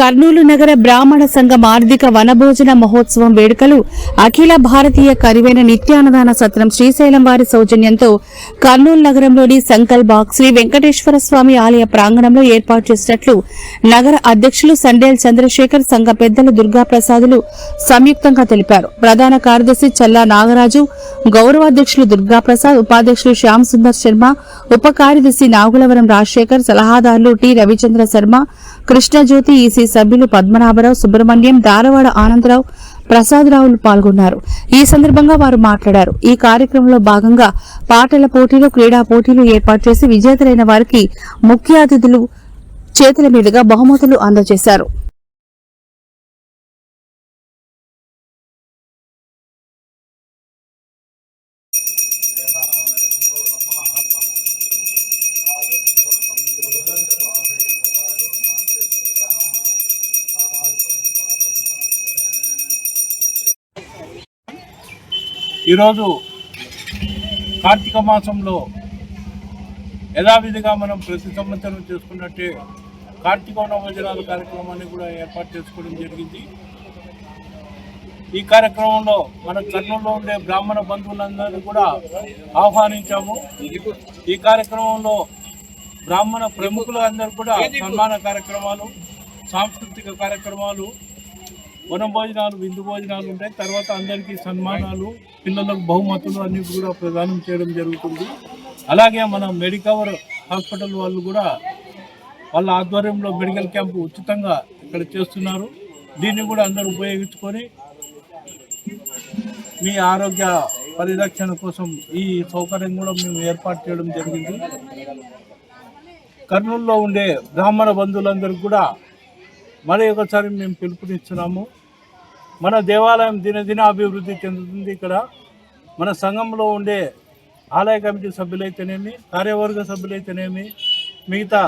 కర్నూలు నగర బ్రాహ్మణ సంఘం ఆర్థిక వనభోజన మహోత్సవం వేడుకలు అఖిల భారతీయ కరివైన నిత్యాన్నదాన సత్రం శ్రీశైలం వారి సౌజన్యంతో కర్నూలు నగరంలోని సంకల్బాగ్ శ్రీ వెంకటేశ్వర స్వామి ఆలయ ప్రాంగణంలో ఏర్పాటు చేసినట్లు నగర అధ్యక్షులు సండేల్ చంద్రశేఖర్ సంఘ పెద్దలు దుర్గాప్రసాదులు సంయుక్తంగా తెలిపారు. ప్రధాన కార్యదర్శి చల్లా నాగరాజు గౌరవాధ్యక్షులు దుర్గా ప్రసాద్ ఉపాధ్యక్షులు శ్యామ్ సుందర్ శర్మ ఉప కార్యదర్శి నాగులవరం రాజశేఖర్ సలహాదారులు టి రవిచంద్ర శర్మ కృష్ణజ్యోతి ఈసీ సభ్యులు పద్మనాభరావు సుబ్రహ్మణ్యం దారవాడ ఆనందరావు ప్రసాదరావులు పాల్గొన్నారు. ఈ సందర్భంగా వారు మాట్లాడారు. ఈ కార్యక్రమంలో భాగంగా పాటల పోటీలు క్రీడా పోటీలు ఏర్పాటు చేసి విజేతలైన వారికి ముఖ్య అతిథులు చేతుల మీదుగా బహుమతులు అందజేశారు. ఈరోజు కార్తీక మాసంలో యథావిధిగా మనం ప్రతి సంవత్సరం చేసుకున్నట్టే కార్తీక నవజనాల కార్యక్రమాన్ని కూడా ఏర్పాటు చేసుకోవడం జరిగింది. ఈ కార్యక్రమంలో మన కర్నూలులో ఉండే బ్రాహ్మణ బంధువులందరినీ కూడా ఆహ్వానించాము. ఈ కార్యక్రమంలో బ్రాహ్మణ ప్రముఖులందరూ కూడా సన్మాన కార్యక్రమాలు సాంస్కృతిక కార్యక్రమాలు వనభోజనాలు విందు భోజనాలు ఉంటాయి. తర్వాత అందరికీ సన్మానాలు పిల్లలకు బహుమతులు అన్ని కూడా ప్రదానం చేయడం జరుగుతుంది. అలాగే మన మెడికవర్ హాస్పిటల్ వాళ్ళు కూడా వాళ్ళ ఆధ్వర్యంలో మెడికల్ క్యాంపు ఉచితంగా ఇక్కడ చేస్తున్నారు. దీన్ని కూడా అందరూ ఉపయోగించుకొని మీ ఆరోగ్య పరిరక్షణ కోసం ఈ సౌకర్యం కూడా మేము ఏర్పాటు చేయడం జరిగింది. కర్నూలులో ఉండే బ్రాహ్మణ బంధువులందరికీ కూడా మరి ఒకసారి మేము పిలుపునిస్తున్నాము. మన దేవాలయం దినదిన అభివృద్ధి చెందుతుంది ఇక్కడ. మన సంఘంలో ఉండే ఆలయ కమిటీ సభ్యులైతేనేమి కార్యవర్గ సభ్యులైతేనేమి మిగతా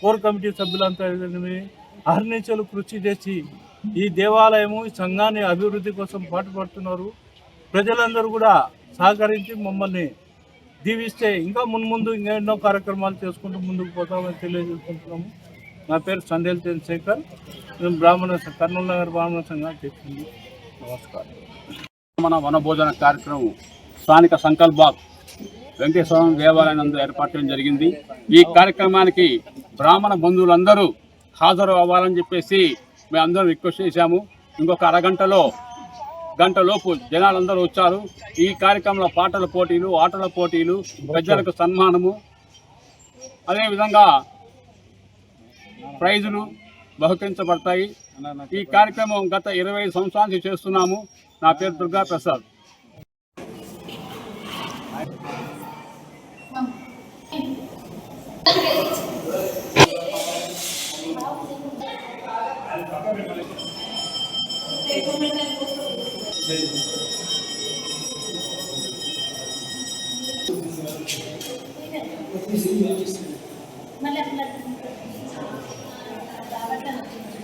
కోర్ కమిటీ సభ్యులంతా అయితేనేమి అహర్నిశలు కృషి చేసి ఈ దేవాలయము ఈ సంఘాన్ని అభివృద్ధి కోసం పాటుపడుతున్నారు. ప్రజలందరూ కూడా సహకరించి మమ్మల్ని దీవిస్తే ఇంకా మున్ముందు ఇంకా ఎన్నో కార్యక్రమాలు చేసుకుంటూ ముందుకు పోతామని తెలియజేసుకుంటున్నాము. నా పేరు సందేల్ చంద్రశేఖర్ మేము బ్రాహ్మణ కర్నూలు నగర్ బ్రాహ్మణ సంఘం చెప్పింది నమస్కారం. మన వనభోజన కార్యక్రమం స్థానిక సంకల్బాగ్ వెంకటేశ్వర స్వామి దేవాలయం అందరూ ఏర్పాటు చేయడం జరిగింది. ఈ కార్యక్రమానికి బ్రాహ్మణ బంధువులందరూ హాజరు అవ్వాలని చెప్పేసి మేము అందరం రిక్వెస్ట్ చేశాము. ఇంకొక అరగంటలో గంటలోపు జనాలందరూ వచ్చారు. ఈ కార్యక్రమంలో పాటల పోటీలు ఆటల పోటీలు ప్రజలకు సన్మానము. అదేవిధంగా ప్రైజులు బహుకరించబడతాయి. ఈ కార్యక్రమం గత ఇరవై ఐదు సంవత్సరాల నుంచి చేస్తున్నాము. నా పేరు దుర్గా ప్రసాద్. మళ్ళీ 的更精准。